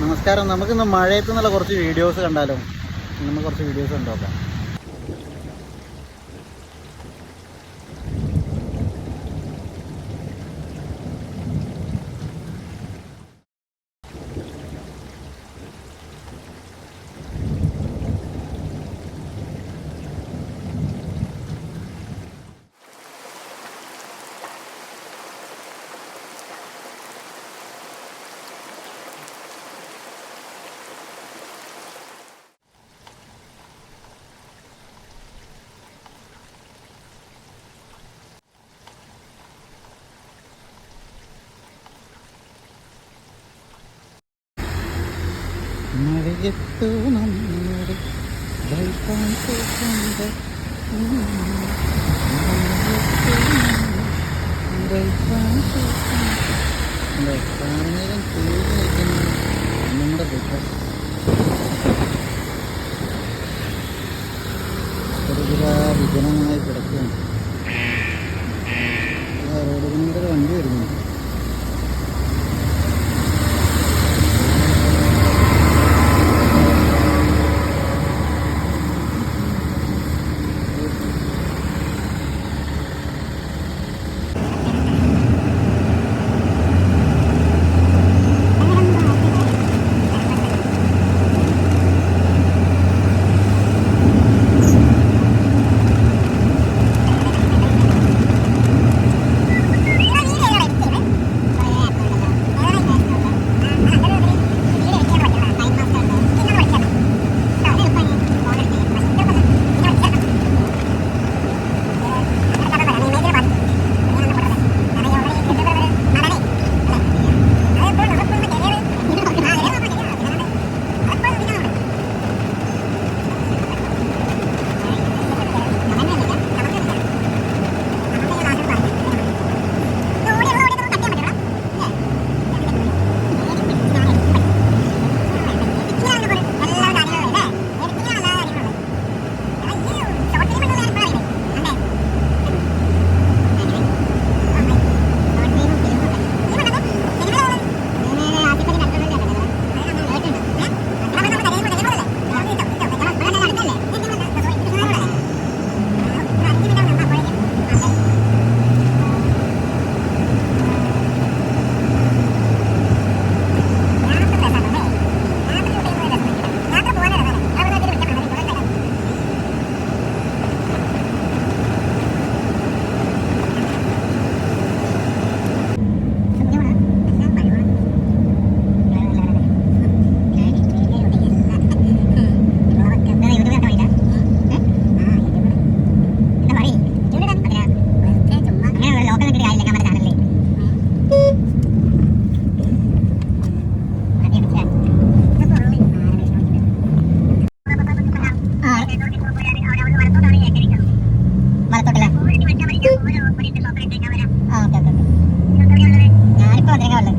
നമസ്കാരം. നമുക്കിന്ന് മഴയത്ത് നിന്നുള്ള കുറച്ച് വീഡിയോസ് കണ്ടാലോ? നമുക്ക് കുറച്ച് വീഡിയോസ് കണ്ടോക്കാം മഴയത്തു കിടക്കുകയാണ് റോഡിൽ ഒരു വണ്ടി വരുന്നു മലത്തോട്ടല്ലേ ആ ഓക്കെ ഓക്കെ ഓക്കെ ഞാനിപ്പോ വന്നിരിക്കാ ഉള്ളത്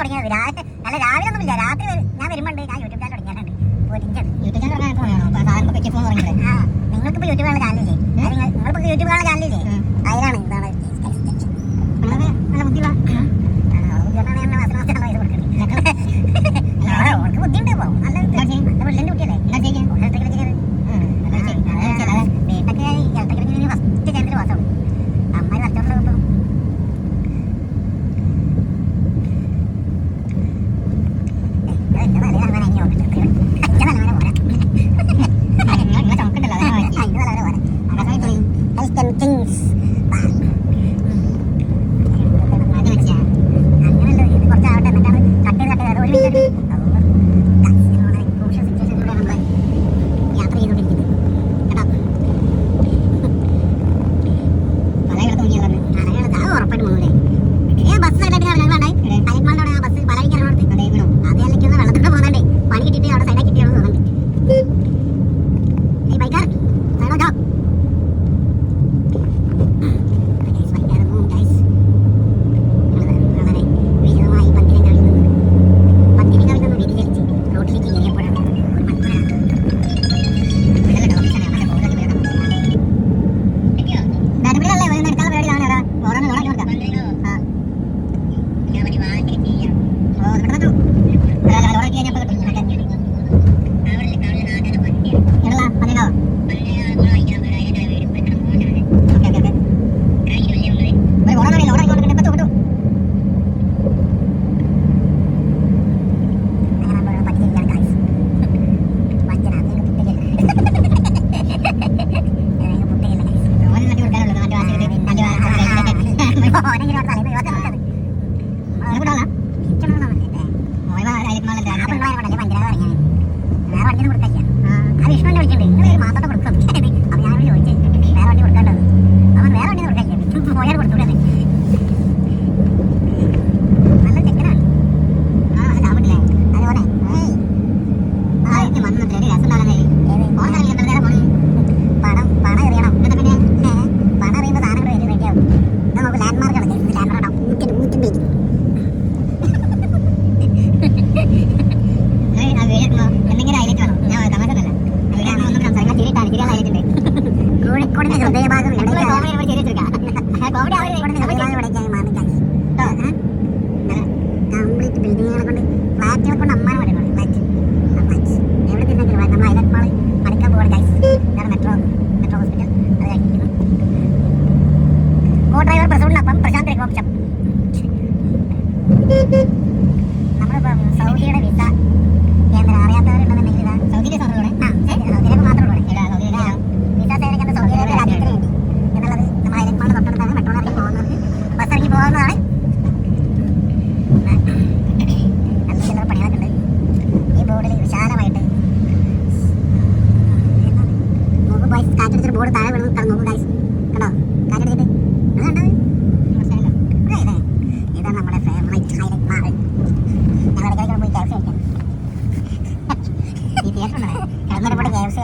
തുടങ്ങിയത്. രാത്രി അല്ല രാവിലെ ഒന്നുമില്ല രാത്രി ഞാൻ വരുമ്പോണ്ട് ഞാൻ യൂട്യൂബ് ചാനൽ തുടങ്ങിയാലുണ്ട്. യൂട്യൂബ് ചാനൽ നിങ്ങൾക്കിപ്പോ യൂട്യൂബ് കാണുന്ന ചാനലില്ലേ നിങ്ങൾക്ക് യൂട്യൂബ് കാണുന്ന ചാനലില്ലേ അതിലാണ് ഇതാണ് നല്ല ബുദ്ധിയുള്ള ബുദ്ധിയുണ്ടാണ് മാസം മാസം പൈസ കൊടുക്കുന്നത്. ഓർക്ക് ബുദ്ധിയുണ്ട്. നല്ല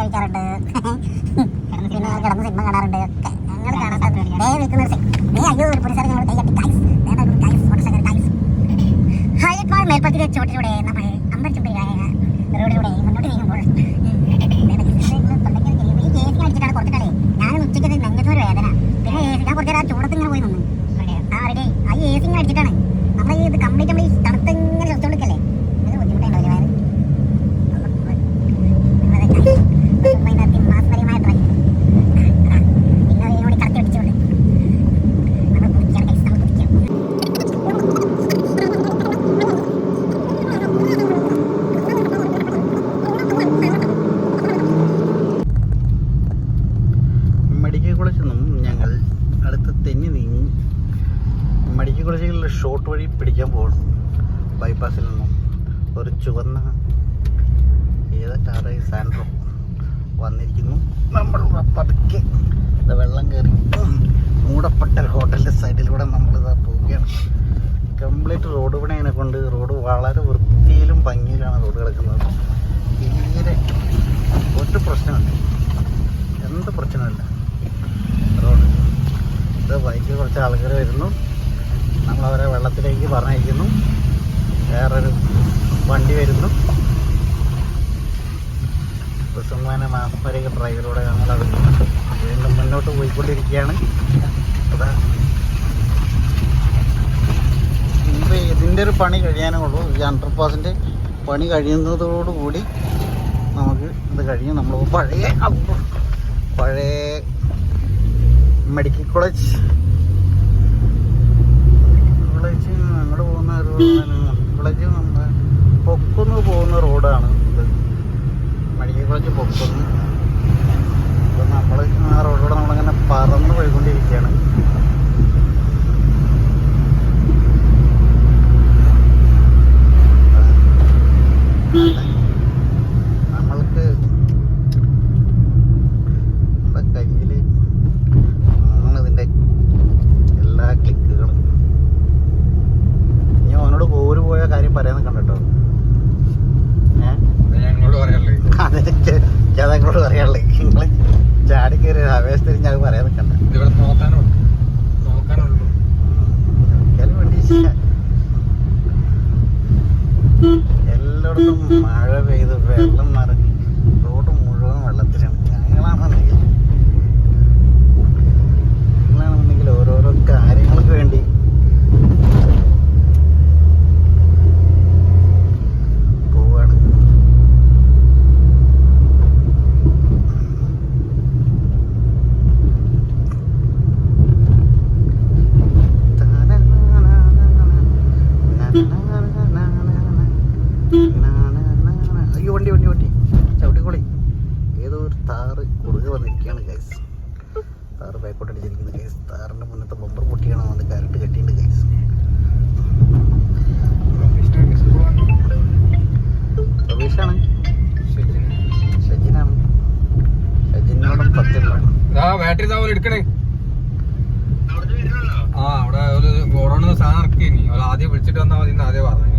കഴിക്കാറുണ്ട് സിനിമ കിടന്ന് സിനിമ കാണാറുണ്ട്. ഒരു ചോട്ടിലൂടെ നമ്മൾ അമ്പലച്ചുമ്പിരികളായ റോഡിലൂടെ ടാറ് സാൻഡ്രോ വന്നിരിക്കുന്നു. നമ്മൾ പതുക്കെ വെള്ളം കയറി മൂടപ്പെട്ട ഹോട്ടലിന്റെ സൈഡിലൂടെ നമ്മളിതാ പോവുകയാണ്. കംപ്ലീറ്റ് റോഡ് പണിയതിനെ കൊണ്ട് റോഡ് വളരെ വൃത്തിയിലും ഭംഗിയിലാണ് റോഡ് കിടക്കുന്നത്. തീരെ ഒരു പ്രശ്നമില്ല. എന്ത് പ്രശ്നമില്ല. റോഡ് ഇത് ബൈക്കിൽ കുറച്ച് ആൾക്കാർ വരുന്നു. നമ്മളവരെ വെള്ളത്തിലേക്ക് പറഞ്ഞയക്കുന്നു. വേറൊരു വണ്ടി വരുന്നു. ബഹുമാന മാസപ്പരക ഡ്രൈവറോടെ ഞങ്ങളത് വീണ്ടും മുന്നോട്ട് പോയിക്കൊണ്ടിരിക്കുകയാണ്. അതാ. ഇനിയിപ്പോൾ ഇതിന്റെ ഒരു പണി കഴിയാനേ ഉള്ളൂ. ഈ അണ്ടർ പാസിന്റെ പണി കഴിയുന്നതോടുകൂടി നമുക്ക് ഇത് കഴിഞ്ഞ് നമ്മൾ പഴയ പഴയ മെഡിക്കൽ കോളേജ് കോളേജ് അങ്ങോട്ട് പോകുന്ന ഒരു കോളേജ് പൊക്കുന്ന് പോകുന്ന റോഡാണ് ബാറ്ററി സാധനം എടുക്കണേ. ആ അവിടെ ഒരു ഗോഡൌണിൽ സാധനം ഇറക്കി ഇനി. ആദ്യം വിളിച്ചിട്ട് വന്നാൽ മതി ആദ്യം പറഞ്ഞു.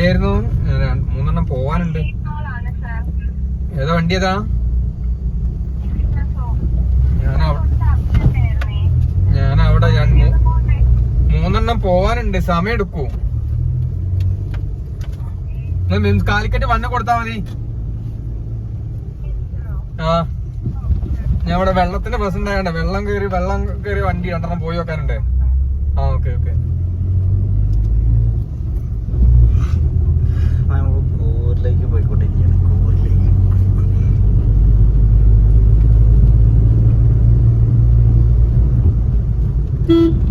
എവിടെയായിരുന്നു ഞാൻ മൂന്നെണ്ണം പോവാനുണ്ട്. ഏതാ വണ്ടി ഏതാ? ഞാൻ അവ- ഞാൻ അവിടെ ഞാൻ മൂന്നെണ്ണം പോവാനുണ്ട്. സമയം എടുക്കൂ. കാലിക്കറ്റ് വണ്ണ കൊടുത്താ മതി. ആ. ഞാൻ ഇവിടെ വെള്ളത്തിന്റെ ബസ് ഉണ്ടായണ്ട വെള്ളം കയറി വെള്ളം കയറി വണ്ടി രണ്ടെണ്ണം പോയി വെക്കാനുണ്ട്. ആ ഓക്കെ ഓക്കെ. നമ്മൾ കൂരിലേക്ക് പോയിക്കൊണ്ടിരിക്കുകയാണ്. കൂരിലേക്ക് ടെട,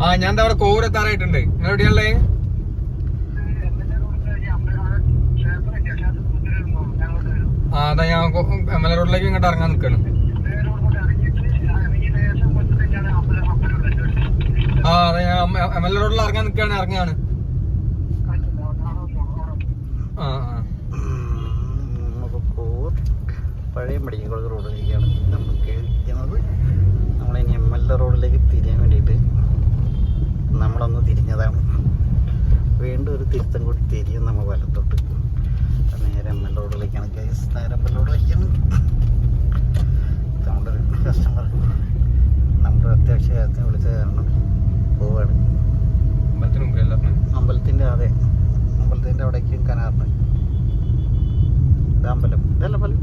ആ ഞാൻ അവിടെ കോവൂരെത്താറായിട്ടുണ്ട്. നിങ്ങൾ എവിടെയാണല്ലേ ആ അതാ ഞാൻ എം എൽ എ റോഡിലേക്ക് ഇങ്ങോട്ട് ഇറങ്ങാൻ നിൽക്കണം ആ അതാ ഞാൻ എം എൽ എ റോഡിൽ ഇറങ്ങാൻ നിൽക്കുകയാണ് ഇറങ്ങാണ്. ആ ആ. പഴയ മെഡിക്കൽ കോളേജ് റോഡിലേക്കാണ് നമുക്ക് നമ്മളിനി എം എൽ എ റോഡിലേക്ക് തിരിയാൻ വേണ്ടിയിട്ട് തിരിഞ്ഞതാണ് വീണ്ടും ഒരു തിരുത്തം കൂടി തിരിയും നമ്മൾ വലത്തോട്ട്. നേരെ എം എൽ റോഡിലേക്കാണ് കേസ് നേരെ എം എൽ റോഡിലേക്കാണ് നമ്മുടെ ഒരു കസ്റ്റമർ നമ്മുടെ അത്യാവശ്യ കാര്യത്തിന് വിളിച്ച കാരണം പോവാണ്. അമ്പലത്തിന്റെ അതെ. അമ്പലത്തിന്റെ അവിടേക്കും കനാറിന്. ഇത് അമ്പലം. ഇതല്ല അമ്പലം?